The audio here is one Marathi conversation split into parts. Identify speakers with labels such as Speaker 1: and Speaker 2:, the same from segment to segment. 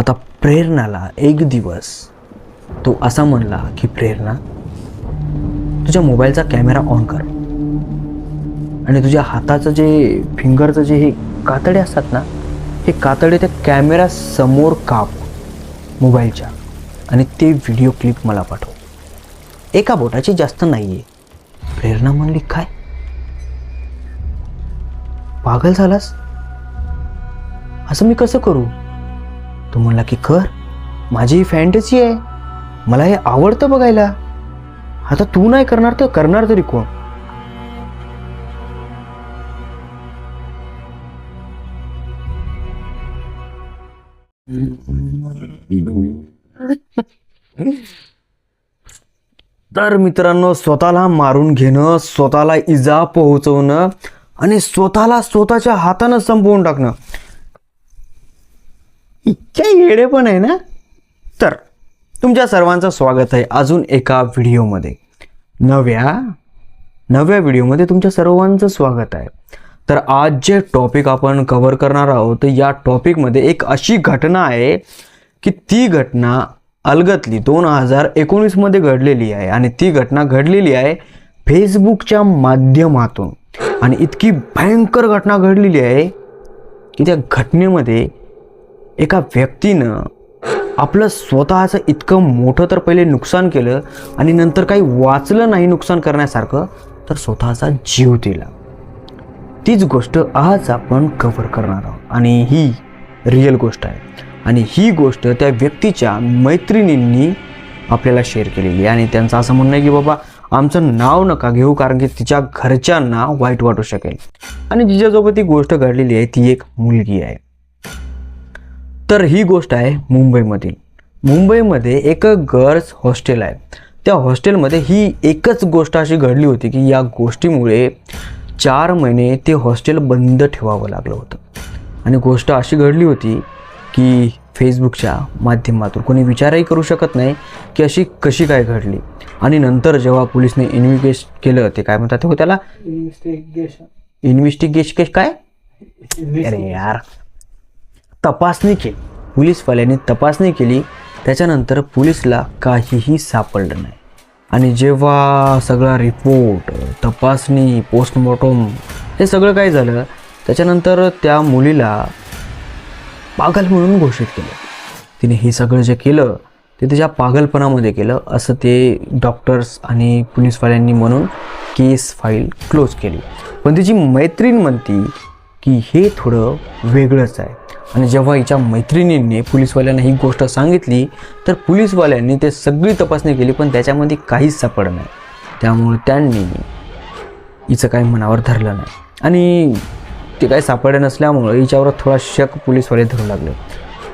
Speaker 1: आता प्रेरणाला एक दिवस तो असा म्हणला की प्रेरणा तुझ्या मोबाईलचा कॅमेरा ऑन कर. आणि तुझ्या हाताचं जे फिंगरचं जे हे कातडे असतात ना हे कातडे त्या कॅमेरा समोर काप मोबाईलच्या आणि ते व्हिडिओ क्लिप मला पाठव. एका बोटाची जास्त नाही आहे प्रेरणा म्हणली काय? पागल झालास? असं मी कसं करू? तो म्हणला की कर माझी ही फॅन्टसी आहे. मला हे आवडतं बघायला. आता तू नाही करणार तर करणार तरी कोण? तर मित्रांनो स्वतःला मारून घेणं स्वतःला इजा पोहोचवणं आणि स्वतःला स्वतःच्या हातानं संपवून टाकणं इतक्या येडे पण आहे ना? तर तुमच्या सर्वांचं स्वागत आहे अजून एका व्हिडिओमध्ये. नव्या नव्या व्हिडिओमध्ये तुमच्या सर्वांचं स्वागत आहे. तर आज जे टॉपिक आपण कव्हर करणार आहोत तर या टॉपिकमध्ये एक अशी घटना आहे की ती घटना अलगतली दोन हजार एकोणीसमध्ये घडलेली आहे आणि ती घटना घडलेली आहे फेसबुकच्या माध्यमातून. आणि इतकी भयंकर घटना घडलेली आहे की त्या घटनेमध्ये एका व्यक्तीनं आपलं स्वतःचं इतकं मोठं तर पहिले नुकसान केलं आणि नंतर काही वाचलं नाही नुकसान करण्यासारखं तर स्वतःचा जीव दिला. तीच गोष्ट आज आपण कव्हर करणार आहोत. आणि ही रिअल गोष्ट आहे. आणि ही गोष्ट त्या व्यक्तीच्या मैत्रिणींनी आपल्याला शेअर केलेली आहे. आणि त्यांचं असं म्हणणं आहे की बाबा आमचं नाव नका घेऊ कारण की तिच्या घरच्यांना वाईट वाटू शकेल. आणि जिच्यासोबत ती गोष्ट घडलेली आहे. ती एक मुलगी आहे. तर ही गोष्ट आहे मुंबईमधील मुंबईमध्ये एक गर्ल्स हॉस्टेल आहे. त्या हॉस्टेलमध्ये ही एकच गोष्ट अशी घडली होती की या गोष्टीमुळे चार महिने ते हॉस्टेल बंद ठेवावं लागलं होतं. आणि गोष्ट अशी घडली होती की फेसबुकच्या माध्यमातून कोणी विचारही करू शकत नाही की अशी कशी काय घडली. आणि नंतर जेव्हा पोलिसने इन्व्हेस्ट केलं ते काय म्हणतात हो त्याला? इन्व्हेस्टिगेशन काय? अरे यार. तपासणी केली. पोलीसवाल्याने तपासणी केली त्याच्यानंतर पोलीसला काहीही सापडलं नाही. आणि जेव्हा सगळा रिपोर्ट तपासणी पोस्टमॉर्टम हे सगळं काय झालं त्याच्यानंतर त्या मुलीला पागल म्हणून घोषित केलं. तिने हे सगळं जे केलं ते तिच्या पागलपणामध्ये केलं असं ते डॉक्टर्स आणि पोलीसवाल्यांनी म्हणून केस फाईल क्लोज केली. पण तिची मैत्रीण म्हणती की हे थोडं वेगळंच आहे. आणि जेव्हा हिच्या मैत्रिणींनी पोलीसवाल्यांना ही गोष्ट सांगितली तर पोलीसवाल्यांनी ते सगळी तपासणी केली पण त्याच्यामध्ये काहीच सापडलं नाही. त्यामुळे त्यांनी हिचं काही मनावर धरलं नाही. आणि ते काही सापडलं नसल्यामुळं हिच्यावर थोडा शक पोलीसवाले धरू लागले.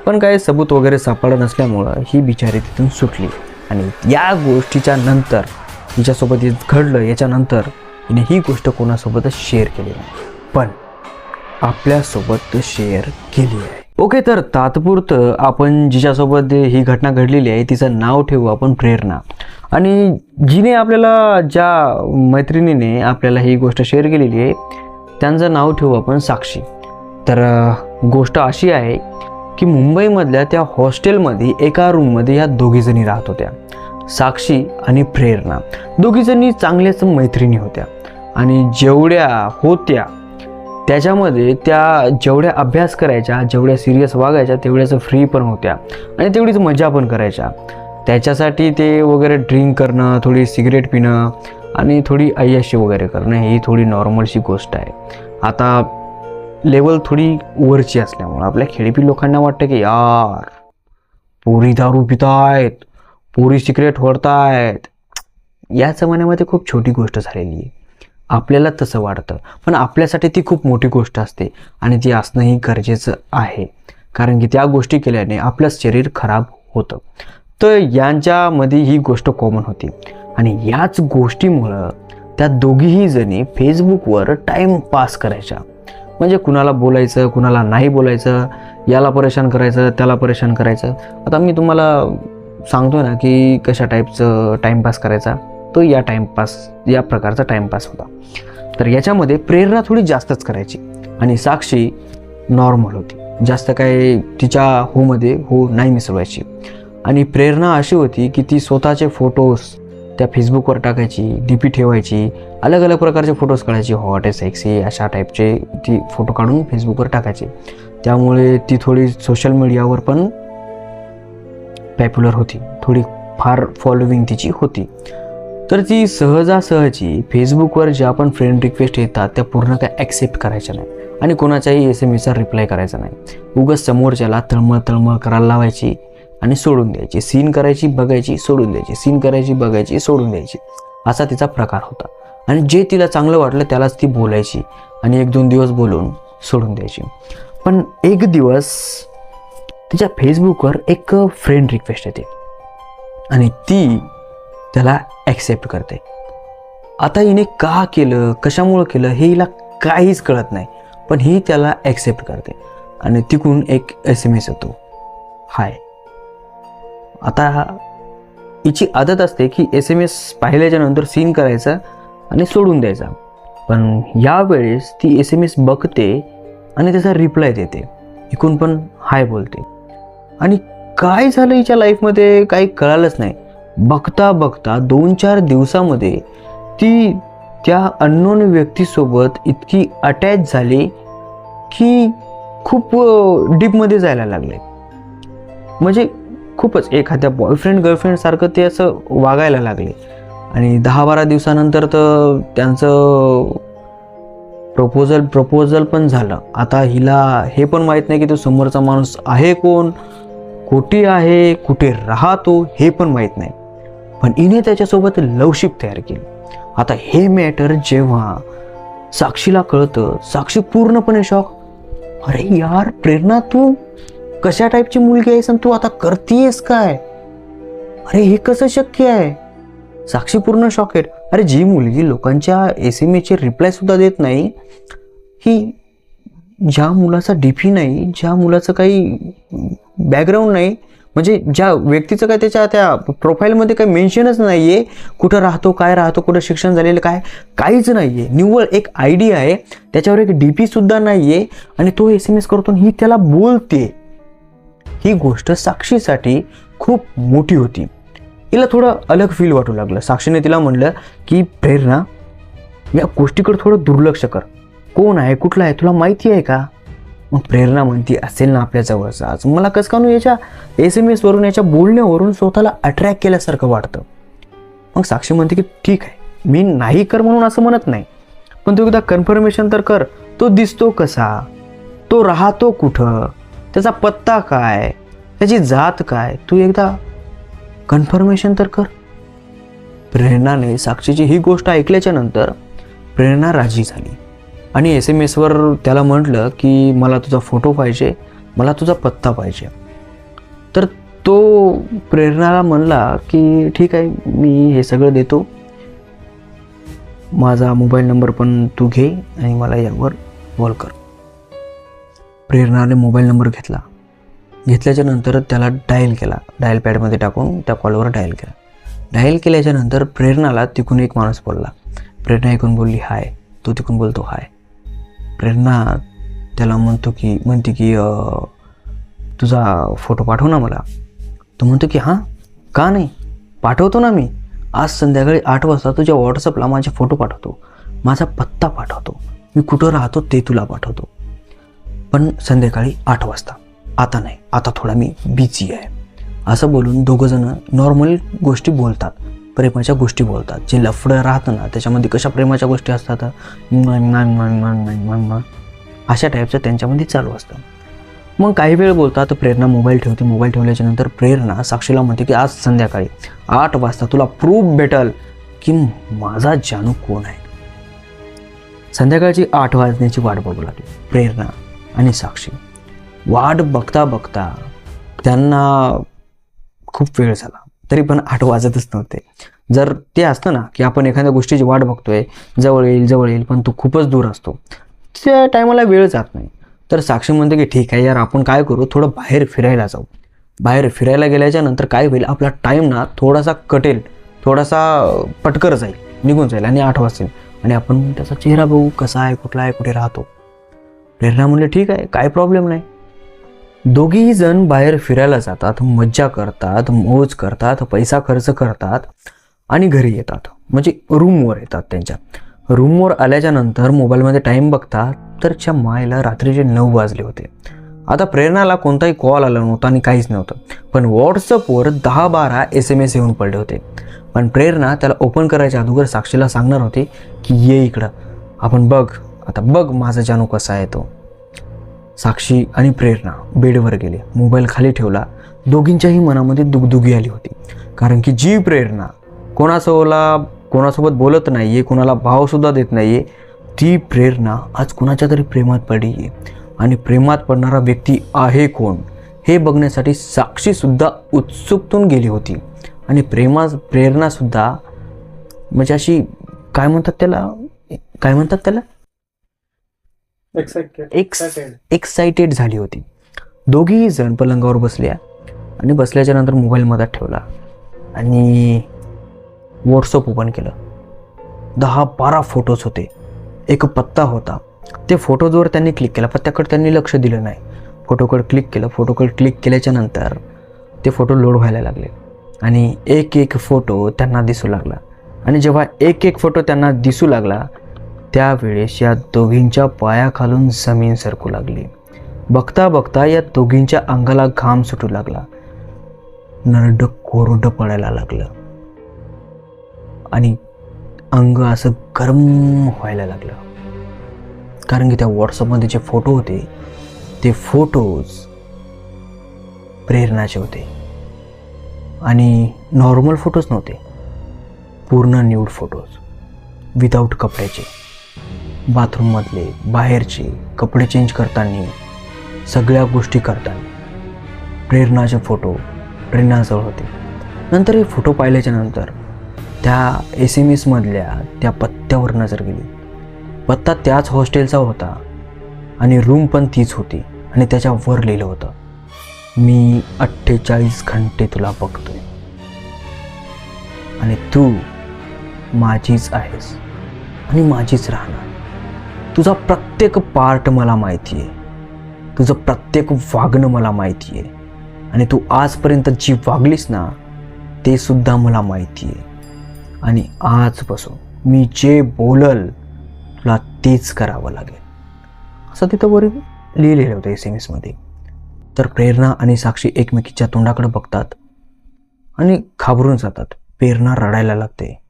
Speaker 1: पण काही सबूत वगैरे सापडलं नसल्यामुळं ही बिचारी तिथून सुटली. आणि या गोष्टीच्या नंतर हिच्यासोबत घडलं याच्यानंतर हिने ही गोष्ट कोणासोबतच शेअर केली नाही. पण आपल्यासोबत शेअर केली आहे. ओके तर तात्पुरतं आपण जिच्यासोबत ही घटना घडलेली आहे तिचं नाव ठेवू आपण प्रेरणा. आणि जिने आपल्याला ज्या मैत्रिणीने आपल्याला ही गोष्ट शेअर केलेली आहे त्यांचं नाव ठेवू आपण साक्षी. तर गोष्ट अशी आहे की मुंबईमधल्या त्या हॉस्टेलमध्ये एका रूममध्ये ह्या दोघीजणी राहत होत्या. साक्षी आणि प्रेरणा. दोघीजणी चांगल्याच मैत्रिणी होत्या. आणि जेवढ्या होत्या त्याच्यामध्ये त्या जेवढ्या अभ्यास करायच्या जेवढ्या सिरियस वागायच्या तेवढ्याच फ्री पण होत्या. आणि तेवढीच मजा पण करायच्या. त्याच्यासाठी ते वगैरे ड्रिंक करणं थोडी सिगरेट पिणं आणि थोडी अय्याशी वगैरे करणं ही थोडी नॉर्मलशी गोष्ट आहे. आता लेवल थोडी वरची असल्यामुळं आपल्या खेडीपी लोकांना वाटतं की यार पोरी दारू पितायत पोरी सिगरेट ओढतायत. या जमान्यामध्ये खूप छोटी गोष्ट झालेली आहे. आपल्याला तसं वाटतं पण आपल्यासाठी ती खूप मोठी गोष्ट असते आणि ती असणंही गरजेचं आहे. कारण की त्या गोष्टी केल्याने आपलं शरीर खराब होतं. तर यांच्यामध्ये ही गोष्ट कॉमन होती. आणि याच गोष्टीमुळं त्या दोघीही जणी फेसबुकवर टाईम पास करायच्या. म्हणजे कुणाला बोलायचं कुणाला नाही बोलायचं याला परेशान करायचं त्याला परेशान करायचं. आता मी तुम्हाला सांगतो ना की कशा टाईपचं टाईमपास करायचा. तो या टाईमपास या प्रकारचा टाईमपास होता. तर याच्यामध्ये प्रेरणा थोडी जास्तच करायची आणि साक्षी नॉर्मल होती. जास्त काय तिच्या होमध्ये हो नाही मिसळवायची. आणि प्रेरणा अशी होती की ती स्वतःचे फोटोज त्या फेसबुकवर टाकायची डी पी ठेवायची अलग अलग प्रकारचे फोटोज काढायची हो, हॉट सेक्सी अशा टाईपचे ती फोटो काढून फेसबुकवर टाकायची. त्यामुळे ती थोडी सोशल मीडियावर पण पॉप्युलर होती. थोडी फार फॉलोविंग तिची होती. तर ती सहजासहजी फेसबुकवर ज्या पण फ्रेंड रिक्वेस्ट येतात त्या पूर्ण काय ॲक्सेप्ट करायच्या नाही. आणि कोणाच्याही एस एम एसचा रिप्लाय करायचा नाही. उगाच समोरच्याला तळमळ तळमळ करायला लावायची आणि सोडून द्यायची. सीन करायची बघायची सोडून द्यायची. सीन करायची बघायची सोडून द्यायची. असा तिचा प्रकार होता. आणि जे तिला चांगलं वाटलं त्यालाच ती बोलायची आणि एक दोन दिवस बोलून सोडून द्यायची. पण एक दिवस तिच्या फेसबुकवर एक फ्रेंड रिक्वेस्ट येते. आणि ती त्याला ॲक्सेप्ट करते. आता हिने का केलं कशामुळं केलं हे हिला काहीच कळत नाही. पण ही त्याला ॲक्सेप्ट करते. आणि तिकून एक एस एम एस येतो. हाय आता हिची आदत असते की एस एम एस पाहिल्याच्या नंतर सीन करायचा आणि सोडून द्यायचा. पण यावेळेस ती एस एम एस बघते आणि त्याचा रिप्लाय देते. इकून पण हाय बोलते. आणि काय झालं हिच्या लाईफमध्ये काही कळालंच नाही. बघता बघता दोन चार दिवसामध्ये ती त्या अननोन व्यक्तीसोबत इतकी अटॅच झाली की खूप डीपमध्ये जायला लागले. म्हणजे खूपच एखाद्या बॉयफ्रेंड गर्लफ्रेंडसारखं ते असं वागायला लागले. आणि दहा बारा दिवसानंतर तर त्यांचं प्रपोजल प्रपोजल पण झालं. आता हिला हे पण माहीत नाही की तो समोरचा माणूस आहे कोण कुठे आहे कुठे राहतो हे पण माहीत नाही. पण हिने त्याच्यासोबत लवशिप तयार केली. आता हे मॅटर जेव्हा साक्षीला कळतं साक्षी पूर्णपणे शॉक अरे यार प्रेरणा तू? कशा टाईपची मुलगी आहेस आणि तू आता करतीयस काय? अरे हे कसं शक्य आहे? साक्षी पूर्ण शॉकेट अरे जी मुलगी लोकांच्या एस एम एचे रिप्लाय सुद्धा देत नाही ही ज्या मुलाचा डीपी नाही ज्या मुलाचं काही बॅकग्राऊंड नाही म्हणजे ज्या व्यक्तीचं काय त्याच्या त्या प्रोफाईलमध्ये काही मेन्शनच नाही आहे कुठं राहतो काय राहतो कुठं शिक्षण झालेलं काय काहीच नाही आहे निव्वळ एक आय डी आहे त्याच्यावर एक डी पीसुद्धा नाही आहे आणि तो एस एम एस करतो आणि ही त्याला बोलते. ही गोष्ट साक्षीसाठी खूप मोठी होती. तिला थोडं अलग फील वाटू लागलं. साक्षीने तिला म्हणलं की प्रेरणा या गोष्टीकडे थोडं दुर्लक्ष कर. कोण आहे कुठला आहे तुला माहिती आहे का? मग प्रेरणा म्हणती असेल ना आपल्या जवळचा आज. मला कसं का याच्या एस एम एसवरून याच्या बोलण्यावरून स्वतःला अट्रॅक्ट केल्यासारखं वाटतं. मग साक्षी म्हणते की ठीक आहे मी नाही कर म्हणून असं म्हणत नाही. पण तू एकदा कन्फर्मेशन तर कर तो दिसतो कसा? तो राहतो कुठं? त्याचा पत्ता काय? त्याची जात काय? तू एकदा कन्फर्मेशन तर कर. प्रेरणाने साक्षीची ही गोष्ट ऐकल्याच्या नंतर प्रेरणा राजी झाली. आणि एस एम एसवर त्याला म्हटलं की मला तुझा फोटो पाहिजे मला तुझा पत्ता पाहिजे. तर तो प्रेरणाला म्हणला की ठीक आहे मी हे सगळं देतो. माझा मोबाईल नंबर पण तू घे आणि मला यावर कॉल कर. प्रेरणाने मोबाईल नंबर घेतला. घेतल्याच्या नंतर त्याला डायल केला. डायल पॅडमध्ये टाकून त्या कॉलवर डायल केला. डायल केल्याच्यानंतर प्रेरणाला तिकून एक माणूस बोलला. प्रेरणा ऐकून बोलली हाय. तो तिकून बोलतो हाय. प्रेरणा त्याला म्हणतो की म्हणते की तुझा फोटो पाठव ना मला. तो म्हणतो की हां? का नाही? पाठवतो ना मी. आज संध्याकाळी आठ वाजता तुझ्या व्हॉट्सअपला माझे फोटो पाठवतो. माझा पत्ता पाठवतो. मी कुठं राहतो ते तुला पाठवतो. पण संध्याकाळी आठ वाजता. आता नाही. आता थोडा मी बिझी आहे. असं बोलून दोघंजणं नॉर्मल गोष्टी बोलतात. प्रेमाच्या गोष्टी बोलतात. जे लफडं राहतं ना त्याच्यामध्ये कशा प्रेमाच्या गोष्टी असतात? अशा टाईपचं त्यांच्यामध्ये चालू असतं. मग काही वेळ बोलतात प्रेरणा मोबाईल ठेवते. मोबाईल ठेवल्याच्या नंतर प्रेरणा साक्षीला म्हणते की आज संध्याकाळी आठ वाजता तुला प्रूफ भेटल की माझा जानू कोण आहे? संध्याकाळची आठ वाजण्याची वाट बघू लागली. प्रेरणा आणि साक्षी. वाट बघता बघता त्यांना खूप वेळ झाला. तरी पण आठ वाजतच नव्हते. जर ते असतं ना की आपण एखाद्या गोष्टीची वाट बघतोय जवळ येईल जवळ येईल पण तो खूपच दूर असतो. त्या टायमाला वेळ जात नाही. तर साक्षी म्हणते की ठीक आहे यार आपण काय करू? थोडं बाहेर फिरायला जाऊ. बाहेर फिरायला गेल्याच्यानंतर काय होईल? आपला टाईम ना थोडासा कटेल थोडासा पटकर जाईल निघून जाईल आणि आठ वाजेल आणि आपण त्याचा चेहरा बघू कसा आहे कुठला आहे कुठे राहतो. प्रेरणा म्हणले ठीक आहे काय प्रॉब्लेम नाही. दोघेही जण बाहेर फिरायला जातात मज्जा करतात मौज करतात पैसा खर्च करतात आणि घरी येतात. म्हणजे रूमवर येतात त्यांच्या. रूमवर आल्याच्यानंतर मोबाईलमध्ये टाईम बघतात तर च्या मायला रात्रीचे नऊ वाजले होते. आता प्रेरणाला कोणताही कॉल आला नव्हता आणि काहीच नव्हतं. पण व्हॉट्सअपवर दहा बारा एस एम एस येऊन पडले होते. पण प्रेरणा त्याला ओपन करायच्या अगोदर साक्षीला सांगणार होते की ये इकडं. आपण बघ. आता बघ माझा जानू कसा आहे तो. साक्षी आणि प्रेरणा बेडवर गेले. मोबाईल खाली ठेवला. दोघींच्याही मनामध्ये दुगदुगी आली होती. कारण की जी प्रेरणा कोणासोबला कोणासोबत बोलत नाही आहे कोणाला भावसुद्धा देत नाही आहे ती प्रेरणा आज कुणाच्या तरी प्रेमात पडली आहे आणि प्रेमात पडणारा व्यक्ती आहे कोण हे बघण्यासाठी साक्षीसुद्धा उत्सुकतून गेली होती. आणि प्रेमा प्रेरणासुद्धा म्हणजे अशी काय म्हणतात त्याला? काय म्हणतात त्याला? एक्स एक्साइटेड झाली होती. दोघीही जण पलंगावर बसल्या आणि बसल्याच्या नंतर मोबाईल मधात ठेवला आणि व्हॉट्सअप ओपन केलं. दहा बारा फोटोज होते. एक पत्ता होता. ते फोटोजवर त्यांनी क्लिक केला पत्त्याकडे त्यांनी लक्ष दिलं नाही. फोटोकडे क्लिक केलं फोटोकडे क्लिक केल्याच्यानंतर ते फोटो लोड व्हायला लागले. आणि एक एक फोटो त्यांना दिसू लागला. आणि जेव्हा एक एक फोटो त्यांना दिसू लागला त्यावेळेस या दोघींच्या पायाखालून जमीन सरकू लागली. बघता बघता या दोघींच्या अंगाला घाम सुटू लागला. नरड कोरडं पडायला लागलं. आणि अंग असं गरम व्हायला लागलं. कारण की त्या व्हॉट्सअपमध्ये जे फोटो होते ते फोटोज प्रेरणाचे होते. आणि नॉर्मल फोटोज नव्हते. पूर्ण न्यूड फोटोज विदाऊट कपड्याचे. बाथरूममधले बाहेरचे कपडे चेंज करताना सगळ्या गोष्टी करताना प्रेरणाचे फोटो प्रेरणाजवळ होते. नंतर हे फोटो पाहिल्याच्या नंतर त्या एस एम एसमधल्या त्या पत्त्यावर नजर गेली. पत्ता त्याच हॉस्टेलचा होता आणि रूम पण तीच होती आणि त्याच्यावर लिहिलं होतं मी अठ्ठेचाळीस घंटे तुला बघतोय. आणि तू माझीच आहेस आणि माझीच राहणार. तुझा प्रत्येक पार्ट मला माहिती आहे तुझं प्रत्येक वागणं मला माहिती आहे आणि तू आजपर्यंत जी वागलीस ना ते सुद्धा मला माहिती आहे आणि आजपासून मी जे बोलल तुला तेच करावं लागेल. असं तिथं वर लिहिलेलं होतं एस एम एसमध्ये तर प्रेरणा आणि साक्षी एकमेकीच्या तोंडाकडे बघतात आणि घाबरून जातात. प्रेरणा रडायला लागते.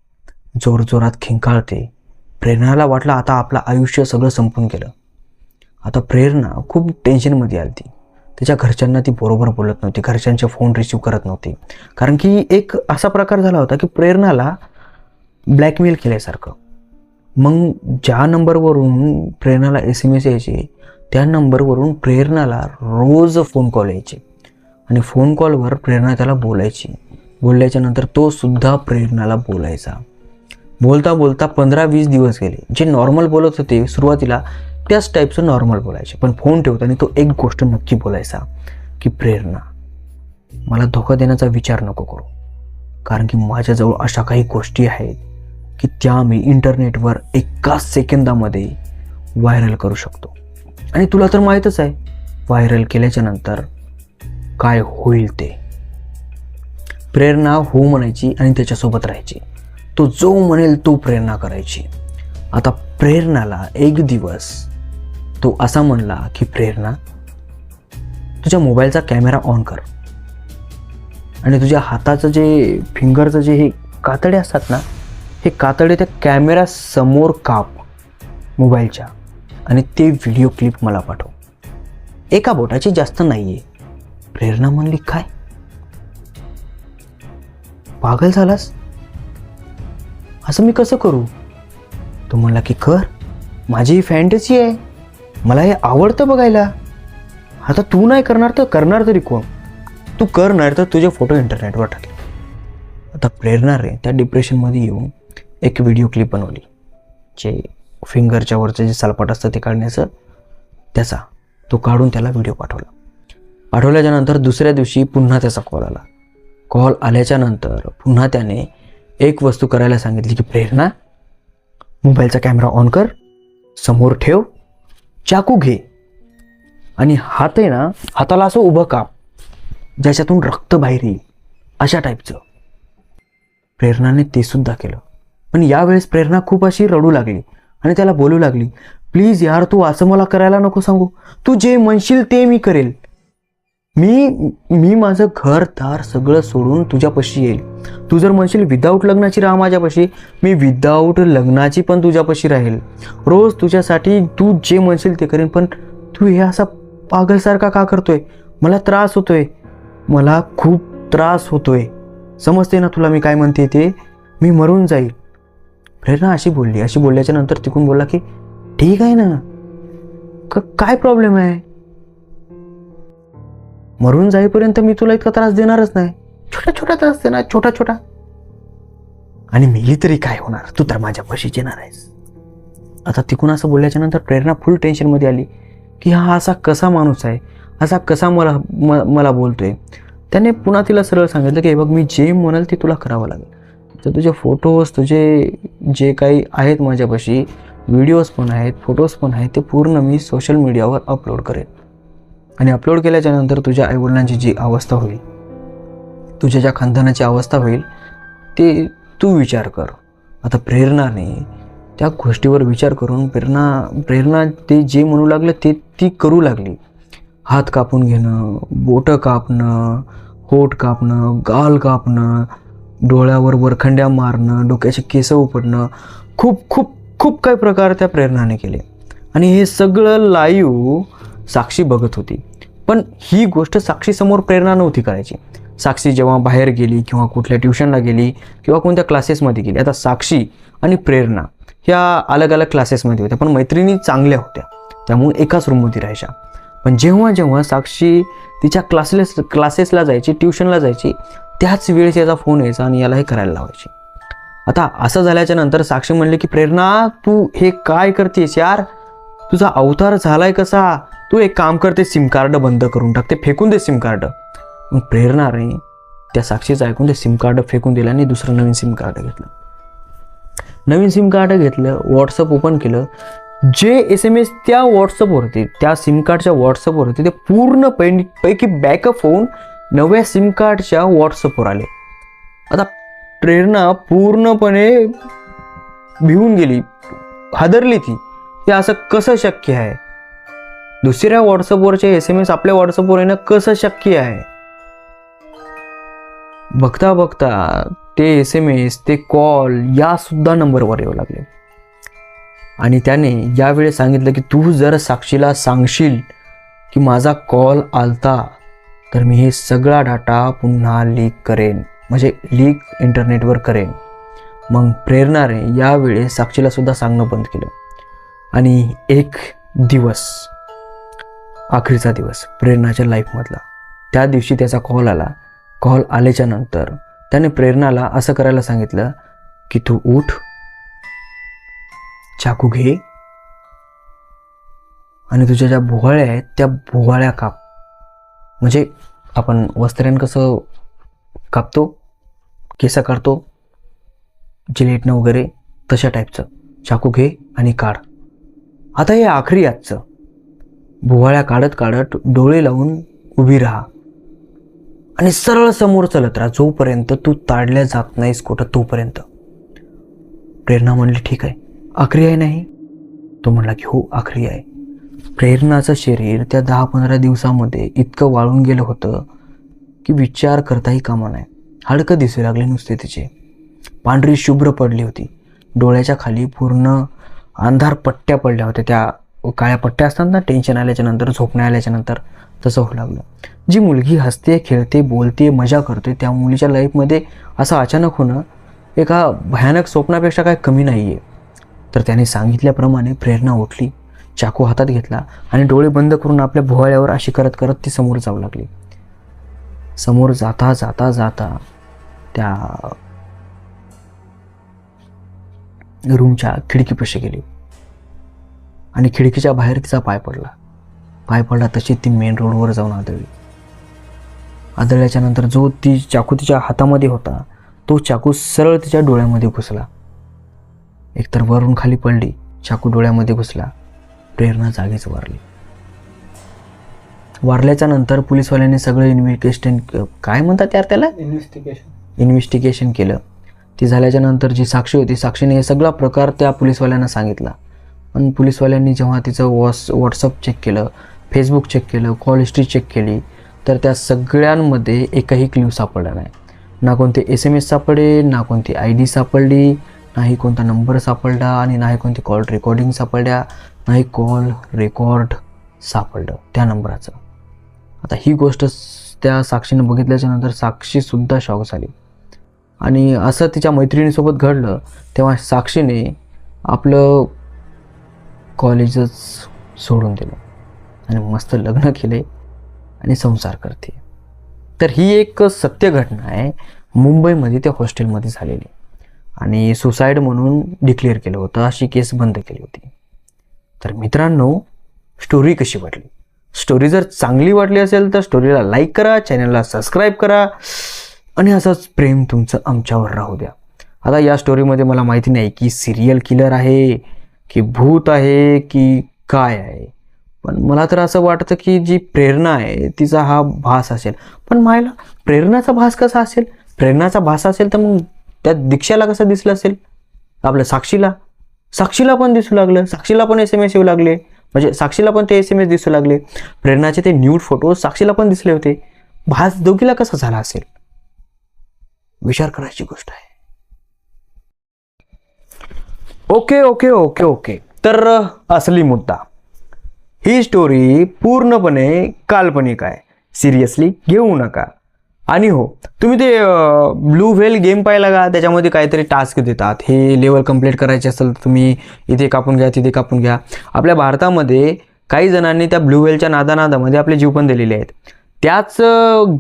Speaker 1: जोरजोरात खिंकाळते. प्रेरणाला वाटलं आता आपलं आयुष्य सगळं संपून गेलं. आता प्रेरणा खूप टेन्शनमध्ये आली ती त्याच्या घरच्यांना ती बरोबर बोलत नव्हती घरच्यांचे फोन रिसीव करत नव्हती. कारण की एक असा प्रकार झाला होता की प्रेरणाला ब्लॅकमेल केल्यासारखं. मग ज्या नंबरवरून प्रेरणाला एस एम एस यायचे त्या नंबरवरून प्रेरणाला रोज फोन कॉल यायचे. आणि फोन कॉलवर प्रेरणा त्याला बोलायची. बोलल्याच्या नंतर तो सुद्धा प्रेरणाला बोलायचा. बोलता बोलता पंधरा वीस दिवस गेले. जे नॉर्मल बोलत होते सुरुवातीला त्याच टाईपचं नॉर्मल बोलायचे. पण फोन ठेवताना तो एक गोष्ट नक्की बोलायचा की प्रेरणा. मला धोका देण्याचा विचार नको करू. कारण की माझ्याजवळ अशा काही गोष्टी आहेत की त्या मी इंटरनेटवर एका सेकंदामध्ये व्हायरल करू शकतो. आणि तुला तर माहीतच आहे व्हायरल केल्याच्यानंतर काय होईल ते. प्रेरणा हो म्हणायची आणि त्याच्यासोबत राहायची. तो जो म्हणेल तो प्रेरणा करायची. आता प्रेरणाला एक दिवस तो असा म्हणला की प्रेरणा तुझ्या मोबाईलचा कॅमेरा ऑन कर. आणि तुझ्या हाताचं जे फिंगरचं जे हे कातडे असतात ना हे कातडे त्या कॅमेरा समोर काप मोबाईलच्या. आणि ते व्हिडिओ क्लिप मला पाठव. एका बोटाची जास्त नाही आहे प्रेरणा म्हणली काय? पागल झालास? असं मी कसं करू? तो म्हणला की कर माझी ही फॅन्टसी आहे. मला हे आवडतं बघायला. आता तू नाही करणार तर करणार तरी कोण? तू करणार तर तुझे फोटो इंटरनेटवर टाकले आता प्रेरणा रे त्या डिप्रेशनमध्ये येऊन एक व्हिडिओ क्लिप बनवली. जे फिंगरच्या वरचं जे सलपाट असतं ते काढण्याचं त्याचा. तो काढून त्याला व्हिडिओ पाठवला. पाठवल्याच्यानंतर दुसऱ्या दिवशी पुन्हा त्याचा कॉल आला. कॉल आल्याच्यानंतर पुन्हा त्याने एक वस्तू करायला सांगितली की प्रेरणा मोबाईलचा कॅमेरा ऑन कर समोर ठेव चाकू घे. आणि हात आहे ना हाताला असं उभं काप ज्याच्यातून रक्त बाहेर येईल. अशा टाईपचं प्रेरणाने ते सुद्धा केलं. पण यावेळेस प्रेरणा खूप अशी रडू लागली आणि त्याला बोलू लागली प्लीज यार तू असं मला करायला नको सांगू. तू जे म्हणशील ते मी करेल. मी मी माझं घर दार सगळं सोडून तुझ्यापाशी येईल. तू जर म्हणशील विदाऊट लग्नाची राहा माझ्यापाशी मी विदाऊट लग्नाची पण तुझ्यापाशी राहील. रोज तुझ्यासाठी तू जे म्हणशील ते करेन पण तू हे असा पागलसारखा का करतोय? मला त्रास होतोय. मला खूप त्रास होतोय. समजते ना तुला मी काय म्हणते ते? मी मरून जाईल. प्रेरणा अशी बोलली. अशी बोलल्याच्या नंतर तिकून बोलला की ठीक आहे ना. क- काय प्रॉब्लेम आहे? मरून जाईपर्यंत मी तुला इतका त्रास देणारच नाही. छोटा छोटा त्रास देणार छोटा छोटा. आणि मेली तरी काय होणार? तू तर माझ्या पशीच येणार आहेस. आता तिकून असं बोलल्याच्या नंतर प्रेरणा फुल टेन्शनमध्ये आली की हा असा कसा माणूस आहे? असा कसा मला म मला बोलतोय? त्याने पुन्हा तिला सरळ सांगितलं की हे बघ मी जे म्हणाल ते तुला करावं लागेल. तर तुझे फोटोज तुझे जे काही आहेत माझ्यापाशी व्हिडिओज पण आहेत फोटोज पण आहेत ते पूर्ण मी सोशल मीडियावर अपलोड करेन. आणि अपलोड केल्याच्यानंतर तुझ्या आईवडिलांची जी अवस्था होईल तुझ्या ज्या खानदानाची अवस्था होईल ते तू विचार कर. आता प्रेरणाने त्या गोष्टीवर विचार करून प्रेरणा प्रेरणा ते जे म्हणू लागलं ते ती करू लागली. हात कापून घेणं बोटं कापणं होठ कापणं गाल कापणं डोळ्यावर वरखंड्या मारणं डोक्याचे केस उपडणं खूप खूप खूप काही प्रकार त्या प्रेरणाने केले. आणि हे सगळं लाईव्ह साक्षी बघत होती. पण ही गोष्ट साक्षीसमोर प्रेरणा नव्हती करायची. साक्षी जेव्हा बाहेर गेली किंवा कुठल्या ट्युशनला गेली किंवा कोणत्या क्लासेसमध्ये गेली आता साक्षी आणि प्रेरणा ह्या अलग अलग क्लासेसमध्ये होत्या पण मैत्रिणी चांगल्या होत्या. त्यामुळे एकाच रूममध्ये राहायच्या. पण जेव्हा जेव्हा साक्षी तिच्या क्लासेस क्लासेसला जायची ट्युशनला जायची त्याच वेळेस याचा फोन यायचा आणि याला हे करायला लावायची. आता असं झाल्याच्यानंतर साक्षी म्हणले की प्रेरणा तू हे काय करतेस यार? तुझा अवतार झालाय कसा? तू एक काम करते सिम कार्ड बंद करून टाक. ते फेकून दे सिम कार्ड मग प्रेरणा रे त्या साक्षीचं ऐकून ते सिम कार्ड फेकून दिलं आणि दुसरं नवीन सिम कार्ड घेतलं. नवीन सिम कार्ड घेतलं व्हॉट्सअप ओपन केलं. जे एस एम एस त्या व्हॉट्सअपवर त्या सिम कार्डच्या व्हॉट्सअपवर ते पूर्ण पै पैकी बॅकअप होऊन नव्या सिम कार्डच्या व्हॉट्सअपवर आले. आता प्रेरणा पूर्णपणे भिवून गेली हादरली ती. हे असं कसं शक्य आहे? दुसऱ्या व्हॉट्सअपवरचे एस एम एस आपल्या व्हॉट्सअपवर येणं कसं शक्य आहे? बघता बघता ते एस एम एस ते कॉल या सुद्धा नंबरवर येऊ लागले. आणि त्याने यावेळेस सांगितलं की तू जर साक्षीला सांगशील की माझा कॉल आलता तर मी हे सगळा डाटा पुन्हा लीक करेन. म्हणजे लीक इंटरनेटवर करेन. मग प्रेरणारे यावेळेस साक्षीला सुद्धा सांगणं बंद केलं. आणि एक दिवस आखरीचा दिवस प्रेरणाच्या लाईफमधला त्या दिवशी त्याचा कॉल आला. कॉल आल्याच्यानंतर त्याने प्रेरणाला असं करायला सांगितलं की तू उठ चाकू घे आणि तुझ्या ज्या भुवाळ्या आहेत त्या भुवाळ्या काप. म्हणजे आपण वस्त्र्यानं कसं कापतो केसं काढतो जिलेटनं वगैरे तशा टाईपचं चाकू घे आणि काढ. आता हे आखरी आजचं. भुवाळ्या काढत काढत डोळे लावून उभी राहा. आणि सरळ समोर चलत राहा. जोपर्यंत तू ताडल्या जात नाहीस कुठं तोपर्यंत. प्रेरणा म्हणली ठीक आहे. आखरी आहे नाही? तो म्हणला की हो आखरी आहे. प्रेरणाचं शरीर त्या दहा पंधरा दिवसामध्ये इतकं वाळून गेलं होतं की विचार करताही कामा नाही हाडकं दिसू लागले नुसते तिचे. पांढरी शुभ्र पडली होती. डोळ्याच्या खाली पूर्ण अंधार पट्ट्या पडल्या होत्या. त्या काळ्या पट्ट्या असतात ना टेन्शन आल्याच्यानंतर झोपण्या आल्याच्यानंतर तसं होऊ लागलं. जी मुलगी हसते खेळते बोलते मजा करते त्या मुलीच्या लाईफमध्ये असं अचानक होणं एका भयानक स्वप्नापेक्षा काय कमी नाही आहे तर त्याने सांगितल्याप्रमाणे प्रेरणा उठली चाकू हातात घेतला आणि डोळे बंद करून आपल्या भुवाळ्यावर अशी करत करत ती समोर जाऊ लागली. समोर जाता जाता जाता त्या रूमच्या खिडकीपाशी गेली. आणि खिडकीच्या बाहेर तिचा पाय पडला. पाय पडला तशी ती मेन रोडवर जाऊन आदळली. आदळल्याच्या नंतर जो ती चाकू तिच्या हातामध्ये होता तो चाकू सरळ तिच्या डोळ्यामध्ये घुसला. एकतर वरून खाली पडली चाकू डोळ्यामध्ये घुसला. प्रेरणा जागीच वारली. वारल्याच्या नंतर पोलीसवाल्यांनी सगळं इन्व्हेस्टिगेशन काय म्हणतात यार त्याला?
Speaker 2: इन्व्हेस्टिगेशन
Speaker 1: इन्व्हेस्टिगेशन केलं. ती झाल्याच्यानंतर जी साक्षी होती साक्षीने हे सगळा प्रकार त्या पोलीसवाल्यांना सांगितला. पण पोलीसवाल्यांनी जेव्हा तिचं वॉट्स व्हॉट्सअप चेक केलं फेसबुक चेक केलं कॉल हिस्ट्री चेक केली तर त्या सगळ्यांमध्ये एकही क्ल्यू सापडला नाही. ना कोणते एस एम एस सापडे ना कोणती आय डी सापडली नाही कोणता नंबर सापडला आणि नाही कोणती कॉल रेकॉर्डिंग सापडल्या नाही कॉल रेकॉर्ड सापडलं त्या नंबराचं आता ही गोष्ट त्या साक्षीनं बघितल्याच्यानंतर साक्षीसुद्धा शॉक झाली. आणि असं तिच्या मैत्रिणीसोबत घडलं तेव्हा साक्षीने आपलं कॉलेजच सोडून दिलं आणि मस्त लग्न केले आणि संसार करते. तर ही एक सत्य घटना आहे. मुंबईमध्ये त्या हॉस्टेलमध्ये झालेली. आणि सुसाईड म्हणून डिक्लेअर केलं होतं अशी केस बंद केली होती. तर मित्रांनो स्टोरी कशी वाटली? स्टोरी जर चांगली वाटली असेल तर स्टोरीला लाईक करा चॅनलला सबस्क्राईब करा. आणि असंच प्रेम तुमचं आमच्यावर राहू द्या. आता या स्टोरीमध्ये मला माहिती नाही की सिरियल किलर आहे की भूत आहे की काय आहे. पण मला तर असं वाटतं की जी प्रेरणा आहे तिचा हा भास असेल. पण मायला प्रेरणाचा भास कसा असेल? प्रेरणाचा भास असेल तर मग त्या दीक्षाला कसं दिसलं असेल? आपल्या साक्षीला? साक्षीला पण दिसू लागलं. साक्षीला पण एस एम एस येऊ लागले. म्हणजे साक्षीला पण ते एस एम एस दिसू लागले. प्रेरणाचे ते न्यूड फोटो साक्षीला पण दिसले होते. भास दोघीला कसा झाला असेल? विचार करायची गोष्ट आहे. Okay okay okay okay. तर असली मुद्दा. ही स्टोरी पूर्णपणे काल्पनिक आहे. सिरियसली घेऊ नका. आणि हो तुम्ही ते ब्लू व्हेल गेम पाहिला का? त्याच्यामध्ये काहीतरी टास्क देतात. हे लेवल कंप्लीट करायचे असेल तर तुम्ही इथे कापून घ्या तिथे कापून घ्या. आपल्या भारतामध्ये काही जणांनी त्या ब्लू व्हेलच्या नादानादामध्ये आपले जीव पण दिलेले आहेत. त्याच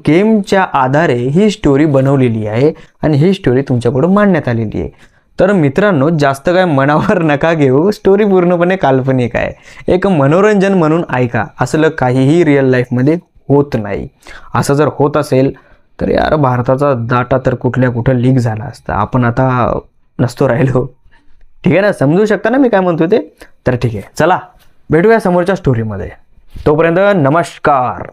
Speaker 1: गेमच्या आधारे ही स्टोरी बनवलेली आहे आणि ही स्टोरी तुमच्याकडून मांडण्यात आलेली आहे. तर मित्रांनो जास्त काय मनावर नका घेऊ. स्टोरी पूर्णपणे काल्पनिक आहे. एक मनोरंजन म्हणून ऐका. असलं काहीही रिअल लाईफमध्ये होत नाही. असं जर होत असेल तर यार भारताचा डाटा तर कुठल्या कुठं लीक झाला असता. आपण आता नसतो राहिलो. ठीक आहे ना? समजू शकता ना मी काय म्हणतो ते? तर ठीक आहे. चला भेटूया समोरच्या स्टोरीमध्ये तोपर्यंत नमस्कार.